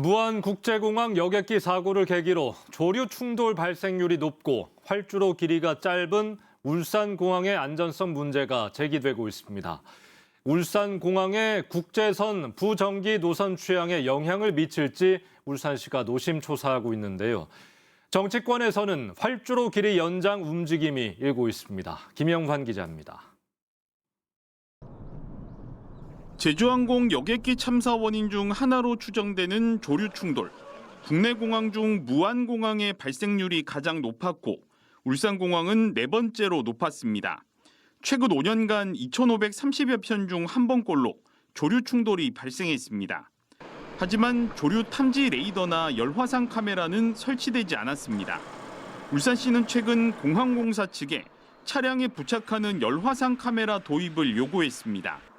무안국제공항 여객기 사고를 계기로 조류 충돌 발생률이 높고 활주로 길이가 짧은 울산 공항의 안전성 문제가 제기되고 있습니다. 울산 공항의 국제선 부정기 노선 취향에 영향을 미칠지 울산시가 노심초사하고 있는데요. 정치권에서는 활주로 길이 연장 움직임이 일고 있습니다. 김영환 기자입니다. 제주항공 여객기 참사 원인 중 하나로 추정되는 조류 충돌. 국내 공항 중 무안 공항의 발생률이 가장 높았고 울산 공항은 네 번째로 높았습니다. 최근 5년간 2,530여 편 중 한 번꼴로 조류 충돌이 발생했습니다. 하지만 조류 탐지 레이더나 열화상 카메라는 설치되지 않았습니다. 울산시는 최근 공항공사 측에 차량에 부착하는 열화상 카메라 도입을 요구했습니다.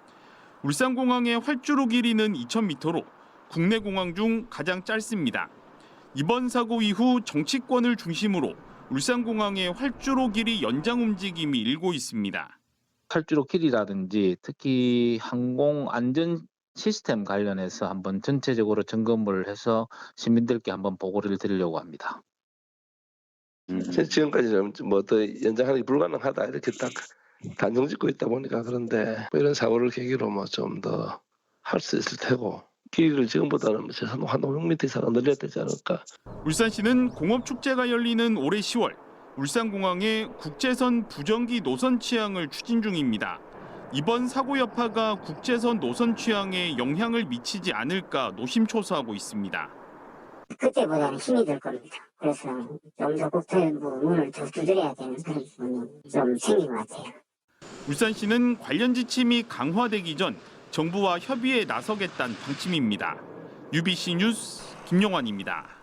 울산공항의 활주로 길이는 2,000m로 국내 공항 중 가장 짧습니다. 이번 사고 이후 정치권을 중심으로 울산공항의 활주로 길이 연장 움직임이 일고 있습니다. 활주로 길이라든지 특히 항공 안전 시스템 관련해서 한번 전체적으로 점검을 해서 시민들께 한번 보고를 드리려고 합니다. 제 지금까지는 뭐더 연장하기 불가능하다 이렇게 딱 단정 짓고 있다 보니까 그런데 뭐 이런 사고를 계기로 뭐 좀 더 할 수 있을 테고 길이를 지금보다는 뭐 최소한 한 500m 이상 늘려야 되지 않을까 울산시는 공업축제가 열리는 올해 10월 울산공항의 국제선 부정기 노선 취향을 추진 중입니다. 이번 사고 여파가 국제선 노선 취향에 영향을 미치지 않을까 노심초사하고 있습니다. 그때보다는 힘이 들 겁니다. 그래서 좀더 국토부 문을 더 두드려야 되는 그런 부분이 좀 생긴 것 같아요. 울산시는 관련 지침이 강화되기 전 정부와 협의에 나서겠다는 방침입니다. UBC 뉴스 김용환입니다.